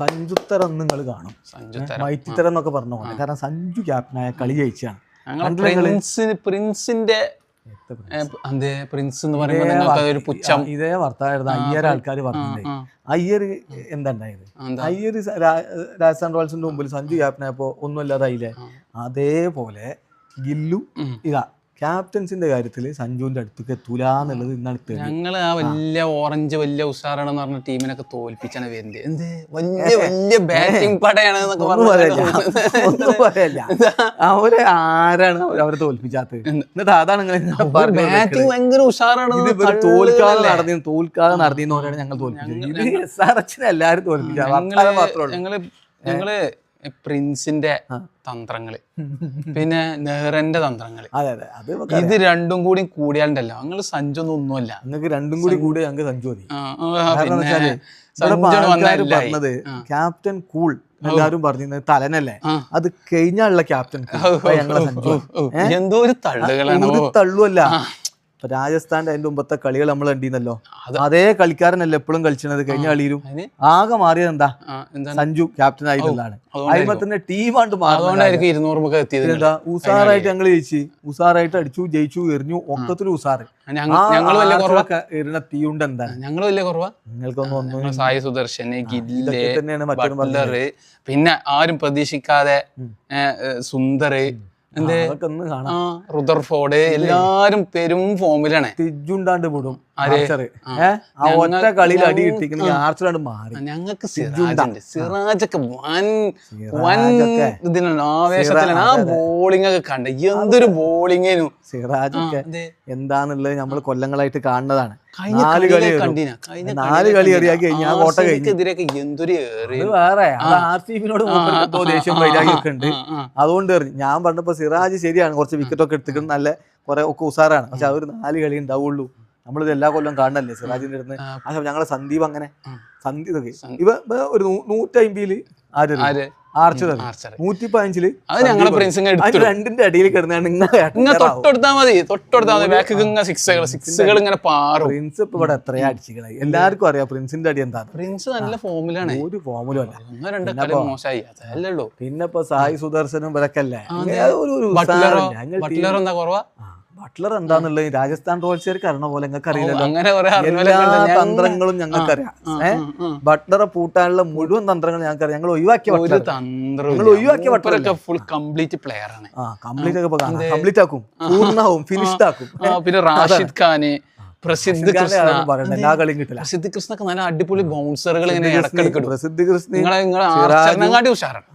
സഞ്ജുത്തരം നിങ്ങൾ കാണും. മൈറ്റിത്തരം എന്നൊക്കെ പറഞ്ഞു പോലെ. കാരണം സഞ്ജു ക്യാപ്റ്റനായ കളി ജയിച്ചാണ് പ്രിൻസിന്റെ പ്രിൻസ്? എന്ന് പറയുമ്പോൾ പുച്ഛം. ഇതേ വർത്തായിരുന്നു. അയ്യർ ആൾക്കാർ പറഞ്ഞത്. അയ്യർ എന്താ ഉണ്ടായത്? അയ്യർ രാജസ്ഥാൻ റോയൽസിന്റെ മുമ്പിൽ സഞ്ജു ക്യാപ്റ്റനായപ്പോ ഒന്നും ഇല്ലാതായില്ലേ അതേപോലെ ഗില്ലു ഇതാ ക്യാപ്റ്റൻസിന്റെ കാര്യത്തിൽ സഞ്ജുവിന്റെ അടുത്തേക്ക് എത്തൂല എന്നുള്ളത് ഇന്നാണ് ഞങ്ങൾ ആ വലിയ ഓറഞ്ച് വലിയ ഉഷാറാണെന്ന് പറഞ്ഞ ടീമിനൊക്കെ തോൽപ്പിച്ചാണ് വരുന്നത് എന്ത്? വലിയ വലിയ ബാറ്റിംഗ് പടയാണ് അവർ ആരാണ് അവരെ തോൽപ്പിച്ചാത്തത് എന്നിട്ട് അതാണ് നിങ്ങൾ ബാറ്റിംഗ് ഭയങ്കര ഉഷാറാണ് തോൽക്കാതെ നടന്നി തോൽക്കാതെ നടന്നിന്ന് നടത്തിയെന്നവരാണ് ഞങ്ങൾ തോൽപ്പിച്ചത്. എല്ലാരും തോൽപ്പിച്ചു ഞങ്ങൾ ഞങ്ങൾ പ്രിൻസിന്റെ തന്ത്രങ്ങൾ. പിന്നെ നെഹ്റന്റെ തന്ത്രങ്ങൾ. അതെ അതെ. അത് ഇത് രണ്ടും കൂടി കൂടിയാലുണ്ടല്ലോ അങ്ങൾ സഞ്ചൊന്നും ഒന്നുമല്ല. നിങ്ങൾക്ക് രണ്ടും കൂടി കൂടി ഞങ്ങൾക്ക് സഞ്ചു മതി. പറഞ്ഞത് ക്യാപ്റ്റൻ കൂൾ എല്ലാരും പറഞ്ഞത് തലനല്ലേ? അത് കഴിഞ്ഞാലുള്ള ക്യാപ്റ്റൻ എന്തോ ഒരു തള്ളുകളാണ്. ഒരു തള്ളുമല്ല. രാജസ്ഥാന്റെ അതിന്റെ മുമ്പത്തെ കളികൾ നമ്മൾ കണ്ടിരുന്നല്ലോ. അതേ കളിക്കാരനല്ലേ എപ്പോഴും കളിച്ചത് കഴിഞ്ഞ കളിയിലും? ആകെ മാറിയത് എന്താ? സഞ്ജു ക്യാപ്റ്റൻ ആയിട്ടുള്ളതാണ്. അതിമ തന്നെ ടീമാണ്ട് എന്താ ഉസാറായിട്ട് ഞങ്ങൾ ജയിച്ചു. ഉസാറായിട്ട് അടിച്ചു ജയിച്ചു എറിഞ്ഞു ഒക്കത്തിൽ ഉസാറ്. എറിഞ്ഞ തീയുണ്ട് എന്താണ്? ഞങ്ങൾ വലിയ കുറവാ. നിങ്ങൾക്കൊന്നും ഒന്നും സായി സുദർശന് ഗില്ല് തന്നെയാണ് മറ്റൊരു പിന്നെ ആരും പ്രതീക്ഷിക്കാതെ സുന്ദർ എന്ത്? റുദർഫോർഡ് എല്ലാരും പെരും ഫോമിലാണ് തിജുണ്ടാണ്ട് വിടും. ആർച്ചർ ആ. ഒറ്റ കളിയിൽ അടി കിട്ടിക്കണെങ്കിൽ മാറി. ഞങ്ങൾക്ക് സിറാജുണ്ട് സിറാജൊക്കെ വൻ വൻ. ഇതിനാണ് ആവേശത്തിലാണ്. ആ ബോളിംഗ് ഒക്കെ കണ്ട. എന്തൊരു ബോളിംഗേനു സിറാജൊക്കെ എന്താന്നുള്ളത് നമ്മൾ കൊല്ലങ്ങളായിട്ട് കാണുന്നതാണ്. നാല് കളി നാല് കളി എറിയാക്കി കോട്ട വേറെ. ആർ സി ബിനോട് ദേഷ്യം ഉണ്ട്. അതുകൊണ്ട് ഞാൻ പറഞ്ഞപ്പോ സിറാജ് ശരിയാണ്. കുറച്ച് വിക്കറ്റ് ഒക്കെ എടുത്തിട്ട് നല്ല കുറെ ഒക്കെ ഉസാറാണ്. പക്ഷെ അവർ നാല് കളി ഉണ്ടാവുള്ളൂ. നമ്മളിത് എല്ലാ കൊല്ലം കാണണല്ലേ സിറാജിന്റെ അടുത്ത്? പക്ഷെ ഞങ്ങളെ സന്ദീപ് അങ്ങനെ സന്ദീപ് ഇവ ഒരു നൂറ്റമ്പതിൽ ആര് ആർച്ചർ നൂറ്റി പതിനഞ്ചിൽ രണ്ടിന്റെ അടിയിൽ കിടന്നാണ് ഇങ്ങനെ മതി. ബാക്ക് ഇങ്ങനെ സിക്സുകൾ സിക്സുകൾ ഇങ്ങനെ പാറും. പ്രിൻസ് ഇപ്പൊ ഇവിടെ എത്രയാ എല്ലാവർക്കും അറിയാം പ്രിൻസിന്റെ അടി എന്താണ് പ്രിൻസ് നല്ല ഫോമിലാണ്. ഒരു ഫോമിലും അല്ല. മോശമായി. അതല്ലേ ഉള്ളൂ. പിന്നെ ഇപ്പൊ സായി സുദർശനും ഇവരൊക്കെ അല്ലേ? ഒരു ബട്ട്ലർ എന്താ കുറവാ? ബട്ട്ലർ എന്താന്നുള്ളത്? രാജസ്ഥാൻ റോയൽസുകാർക്ക് അറിയണ പോലെ ഞങ്ങൾക്ക് അറിയില്ലല്ലോ. എല്ലാ തന്ത്രങ്ങളും ഞങ്ങൾക്കറിയാം ഏഹ് ബട്ട്ലറെ പൂട്ടാനുള്ള മുഴുവൻ തന്ത്രങ്ങളും ഞങ്ങൾക്കറിയാം ഞങ്ങൾ ഒഴിവാക്കിയ ഞങ്ങൾ ഒഴിവാക്കിയ ബട്ട്ലർ ഫുൾ കംപ്ലീറ്റ് പ്ലെയർ ആണ്. ആ കംപ്ലീറ്റ് ഒക്കെ കംപ്ലീറ്റ് ആക്കും. പൂർണാവും ഫിനിഷ്ഡ് ആക്കും. പിന്നെ റാഷിദ് ഖാന് പ്രസിദ്ധ കൃഷ്ണ. അതൊന്നും പറയണ്ട. എല്ലാ കളിയും കിട്ടില്ല. പ്രസിദ്ധ് കൃഷ്ണക്ക് നല്ല അടിപൊളി ബൗൺസറുകൾ ഇങ്ങനെ ഇടക്കിടക്ക് ഇടും. പ്രസിദ്ധ കൃഷ്ണ നിങ്ങളെ നിങ്ങളെ ഉഷാറാണ്.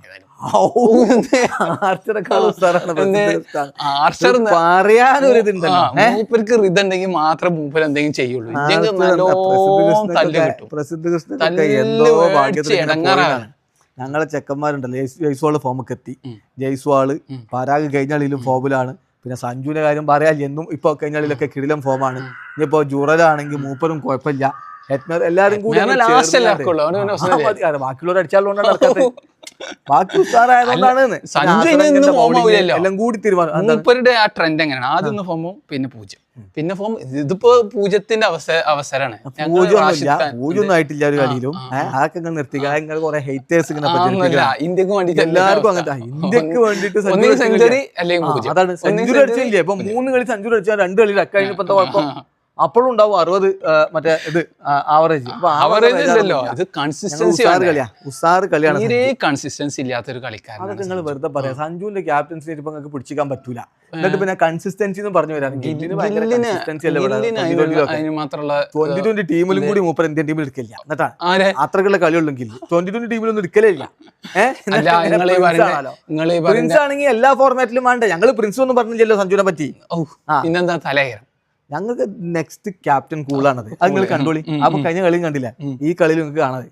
മൂപ്പർക്ക് റിത് ഉണ്ടെങ്കിൽ മാത്രം മൂപ്പർ എന്തെങ്കിലും ചെയ്യുള്ളൂ. ഞങ്ങളെ ചെക്കന്മാരുണ്ടല്ലോ ജയ്സ്- ജയ്സ്വാൾ ഫോമൊക്കെ എത്തി. ജയ്സ്വാൾ പരാഗ് കഴിഞ്ഞാളിലും ഫോമിലാണ്. പിന്നെ സഞ്ജുവിന്റെ കാര്യം പറയാൻ എന്നും ഇപ്പൊ കഴിഞ്ഞാളിലൊക്കെ കിടിലം ഫോമാണ്. ഇനിയിപ്പോ ജുറലാണെങ്കിൽ മൂപ്പരും കുഴപ്പമില്ല. എല്ലാരും കൂടി. ബാക്കിയുള്ളവർ അടിച്ചാലുകൊണ്ടാണ് ബാക്കി ഉസാറായതുകൊണ്ടാണ് ഇന്ന്. പിന്നെ സഞ്ജു ഇനി ആശ്രയത്തിന്റെ ഇന്ന് form bowling ആവില്ലല്ലോ. എല്ലാം കൂടി തീരുമാനം മൂപ്പരുടെ ആ ട്രെൻഡ് എങ്ങനെയാണ്? ആദ്യം ഒന്ന് ഫോമും പിന്നെ പൂജ്യം. പിന്നെ ഫോം ഇതിപ്പോ പൂജ്യത്തിന്റെ അവസര അവസരമാണ് പൂജ്യം ആയിട്ടില്ല ഒരു കളിയിലും. അതൊക്കെ ഇങ്ങനെ നിർത്തിക്കുക നിങ്ങൾ കുറെ ഹെയ്റ്റേഴ്സ് ഇങ്ങനെ ഇന്ത്യയ്ക്ക് വേണ്ടിട്ട് എല്ലാവർക്കും അങ്ങനത്തെ ഇന്ത്യയ്ക്ക് വേണ്ടിട്ട് സെഞ്ചുറി അല്ലെങ്കിൽ അതാണ്. സെഞ്ചുറി അടിച്ചില്ലേ ഇപ്പൊ മൂന്ന് കളി സെഞ്ചുറി അടിച്ചാൽ രണ്ട് കളി കഴിഞ്ഞ ഇപ്പൊ എന്താ കുഴപ്പം. അപ്പോഴും ഉണ്ടാവും അറുപത് മറ്റേ ഇത് ആവറേജ് ആവറേജ് ഇല്ലല്ലോ ഇത് കൺസിസ്റ്റൻസി ഉസാറ് കളിയാ. ഉസാറ് കളിയാണ് തീരെ കൺസിസ്റ്റൻസി ഇല്ലാത്തൊരു കളിക്കാരൻ അതൊക്കെ നിങ്ങൾ വെറുതെ പറയാം. സഞ്ജുവിന്റെ ക്യാപ്റ്റൻസി ഇപ്പൊ നിങ്ങൾക്ക് പിടിച്ചിക്കാൻ പറ്റൂല. എന്നിട്ട് പിന്നെ കൺസിസ്റ്റൻസി എന്ന് പറഞ്ഞു വരാം. ട്വന്റി ട്വന്റി ടീമിലും കൂടി മൂപ്പർ ഇന്ത്യൻ ടീമിൽ എടുക്കില്ല. എന്നിട്ടാ? ആരെ? അത്രക്കുള്ള കളിയുള്ളെങ്കിൽ ട്വന്റി ട്വന്റി ടീമിലൊന്നും എടുക്കലില്ല പ്രിൻസ് ആണെങ്കിൽ എല്ലാ ഫോർമാറ്റിലും വേണ്ട? ഞങ്ങൾ പ്രിൻസ് ഒന്നും പറഞ്ഞില്ലല്ലോ സഞ്ജുവിനെ പറ്റി. പിന്നെന്താ തലകരം ഞങ്ങൾക്ക് നെക്സ്റ്റ് ക്യാപ്റ്റൻ കൂളാണത് അത് നിങ്ങൾ കണ്ടോളി. അപ്പൊ കഴിഞ്ഞ കളിയും കണ്ടില്ല. ഈ കളിയിൽ നിങ്ങൾക്ക് കാണാതെ.